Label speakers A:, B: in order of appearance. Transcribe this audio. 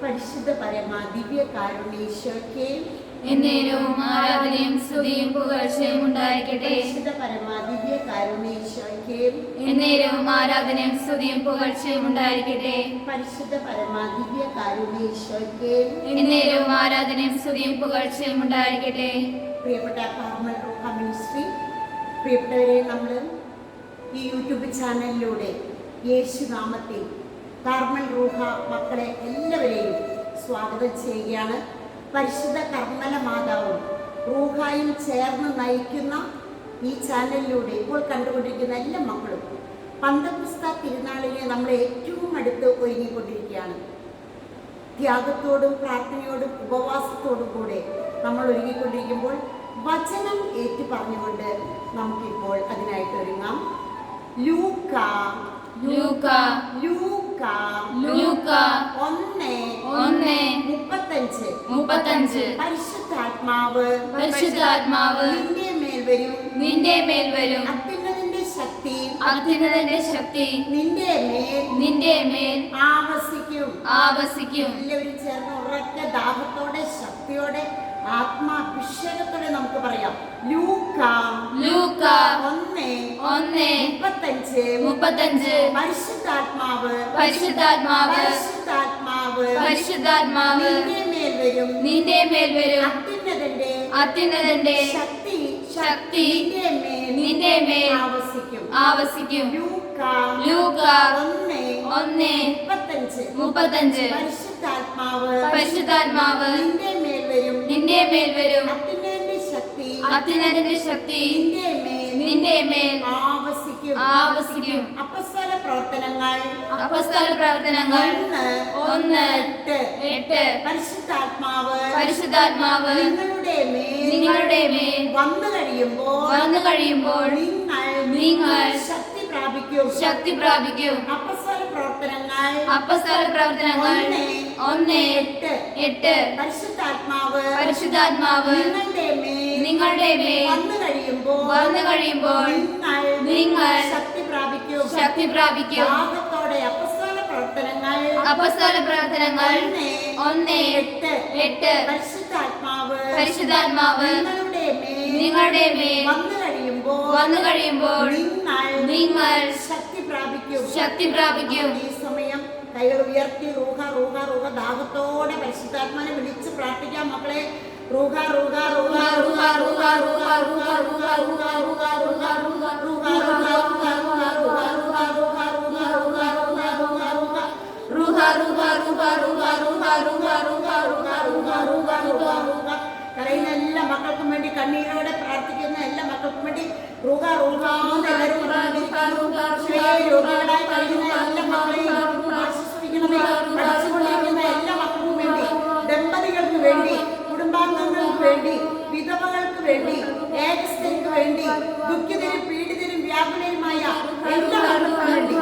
A: പരിശുദ്ധ പരമാ ദിവ്യ കാരുണ്യേശ്വരയ്ക്ക്
B: എന്നേരവും ആരാധനയും സ്തുതിയും പുകഴ്ചയും ഉണ്ടായിരിക്കട്ടെ.
A: പരിശുദ്ധ പരമ ദിവ്യ കാരുണ്യേശ്വരയ്ക്ക്
B: എന്നേരവും ആരാധനയും സ്തുതിയും പുകഴ്ചയും ഉണ്ടായിരിക്കട്ടെ.
A: പരിശുദ്ധ പരമ ദിവ്യ കാരുണ്യേശ്വരയ്ക്ക്
B: എന്നേരവും ആരാധനയും സ്തുതിയും പുകഴ്ചയും ഉണ്ടായിരിക്കട്ടെ.
A: പ്രിയപ്പെട്ട കാർമൽ റൂഹ മിനിസ്ട്രി പ്രിയപ്പെട്ടവരെ നമ്മൾ ഈ യൂട്യൂബ് ചാനലിലൂടെ യേശു നാമത്തിൽ കാർമൽ റൂഹ മക്കളെ എല്ലാവരെയും സ്വാഗതം ചെയ്യുകയാണ്. പരിശുദ്ധ കർമ്മല മാതാവും റൂഹായും ചേർന്ന് നയിക്കുന്ന ഈ ചാനലിലൂടെ ഇപ്പോൾ കണ്ടുകൊണ്ടിരിക്കുന്ന എല്ലാ മക്കളും പന്തപുസ്ത തിരുനാളിനെ നമ്മൾ ഏറ്റവും അടുത്ത് ഒരുങ്ങിക്കൊണ്ടിരിക്കുകയാണ്. ത്യാഗത്തോടും പ്രാർത്ഥനയോടും ഉപവാസത്തോടും കൂടെ നമ്മൾ ഒരുങ്ങിക്കൊണ്ടിരിക്കുമ്പോൾ വചനം ഏറ്റു പറഞ്ഞുകൊണ്ട് നമുക്കിപ്പോൾ അതിനായിട്ട് ഒരുങ്ങാം. ലൂക്ക
B: ലൂക്ക
A: ലൂക്ക
B: ലൂക്ക
A: ഒന്ന്.
B: ഒന്ന്.
A: മുപ്പത്തഞ്ച്.
B: മുപ്പത്തഞ്ച്.
A: പരിശുദ്ധാത്മാവ്.
B: പരിശുദ്ധാത്മാവ്.
A: നിന്റെ മേൽ വരും.
B: നിന്റെ മേൽ വരും.
A: അത്യുന്നതിന്റെ ശക്തി.
B: അത്യുന്നതിന്റെ ശക്തി.
A: നിന്റെ മേൽ.
B: നിന്റെ മേൽ
A: ആവസിക്കും.
B: ആവസിക്കും.
A: എല്ലാവരും ചേർന്ന് ഉറക്ക ദാഹത്തോടെ ശക്തിയോടെ ആത്മാഭിഷേകത്തോടെ നമുക്ക് പറയാം. ലൂക്ക.
B: ലൂക്ക.
A: ഒന്ന്
B: ഒന്ന്.
A: മുപ്പത്തഞ്ച്
B: മുപ്പത്തഞ്ച്.
A: പരിശുദ്ധാത്മാവ്.
B: പരിശുദ്ധാത്മാവ്.
A: പരിശുദ്ധാത്മാവ്.
B: പരിശുദ്ധാത്മാവ്.
A: നിന്റെ മേൽ വരും.
B: നിന്റെ മേൽ വരും.
A: അത്യുന്നതന്റെ
B: അത്യുന്നതന്റെ
A: ശക്തി
B: ശക്തി
A: നിന്റെ മേൽ ആവസിക്കും.
B: ആവസിക്കും.
A: ലൂക്ക ഒന്ന്
B: ഒന്ന്
A: മുപ്പത്തഞ്ച്.
B: മുപ്പത്തഞ്ച്.
A: പരിശുദ്ധാത്മാവ്.
B: പരിശുദ്ധാത്മാവ്.
A: നിന്റെ മേൽ വരും.
B: നിന്റെ മേൽ വരും.
A: അത്യുന്നതന്റെ ശക്തി
B: അത്യുന്നതന്റെ ശക്തി
A: നിന്റെ മേൽ
B: നിന്റെ മേൽ
A: ആവസിക്കും.
B: ആവസിക്കും.
A: അപ്പസ്വല പ്രവർത്തനങ്ങൾ.
B: അപ്പസ്തല പ്രവർത്തനങ്ങൾ.
A: ഒന്ന് എട്ട്.
B: എട്ട്.
A: പരിശുദ്ധാത്മാവ്.
B: പരിശുദ്ധാത്മാവ്.
A: നിങ്ങളുടെ മേൽ
B: നിങ്ങളുടെ മേൽ
A: വന്നു കഴിയുമ്പോൾ
B: വന്നു കഴിയുമ്പോൾ
A: നിങ്ങൾ
B: നിങ്ങൾ
A: ശക്തി പ്രാപിക്കും.
B: ശക്തി പ്രാപിക്കും.
A: അപ്പസ്തല പ്രവർത്തനങ്ങൾ.
B: അപ്പസ്തല പ്രവർത്തനങ്ങൾ. ഒന്ന്
A: എട്ട്.
B: എട്ട്.
A: പരിശുദ്ധാത്മാവ്.
B: പരിശുദ്ധാത്മാവ്.
A: നിങ്ങളുടെ മേൽ
B: നിങ്ങളുടെ മേൽ
A: വന്നു കഴിയുമ്പോൾ
B: വന്നു കഴിയുമ്പോൾ
A: നിങ്ങൾ ശക്തി പ്രാപിക്കൂ.
B: ശക്തി പ്രാപിക്കൂ.
A: ദാഹത്തോടെ അപ്പസ്തോല പ്രവർത്തനങ്ങൾ
B: പ്രവർത്തനങ്ങൾ ഒന്ന്
A: എട്ട്
B: എട്ട്.
A: പരിശുദ്ധാത്മാവ്
B: പരിശുദ്ധാത്മാവ്
A: നിങ്ങളുടെ മേൽ വന്നു കഴിയുമ്പോൾ
B: വന്നു കഴിയുമ്പോൾ
A: നിങ്ങൾ ശക്തി പ്രാപിക്കൂ.
B: ശക്തി പ്രാപിക്കൂ.
A: ഈ സമയം കൈകൾ ഉയർത്തി റൂഹ റൂഹ റൂഹ ദാഹത്തോടെ പരിശുദ്ധാത്മാനെ വിളിച്ച് പ്രാർത്ഥിക്കാം. മക്കളെ റൂഹ റൂഹ റൂഹ കരയുന്ന എല്ലാ മക്കൾക്കും വേണ്ടി കണ്ണീരോടെ പ്രാർത്ഥിക്കുന്ന എല്ലാ മക്കൾക്കും വേണ്ടി റുഹ രോഗികളായി കഴിയുന്ന എല്ലാ മക്കളെയും ആശ്വസിപ്പിക്കുന്ന എല്ലാ മക്കൾക്കും വേണ്ടി ദമ്പതികൾക്ക് വേണ്ടി കുടുംബാംഗങ്ങൾക്ക് വേണ്ടി വേണ്ടി ഏകസ്ഥയ്ക്ക് വേണ്ടി ദുഃഖിതരും പീഡിതരും വ്യാകുലരുമായ എല്ലാ വേണ്ടി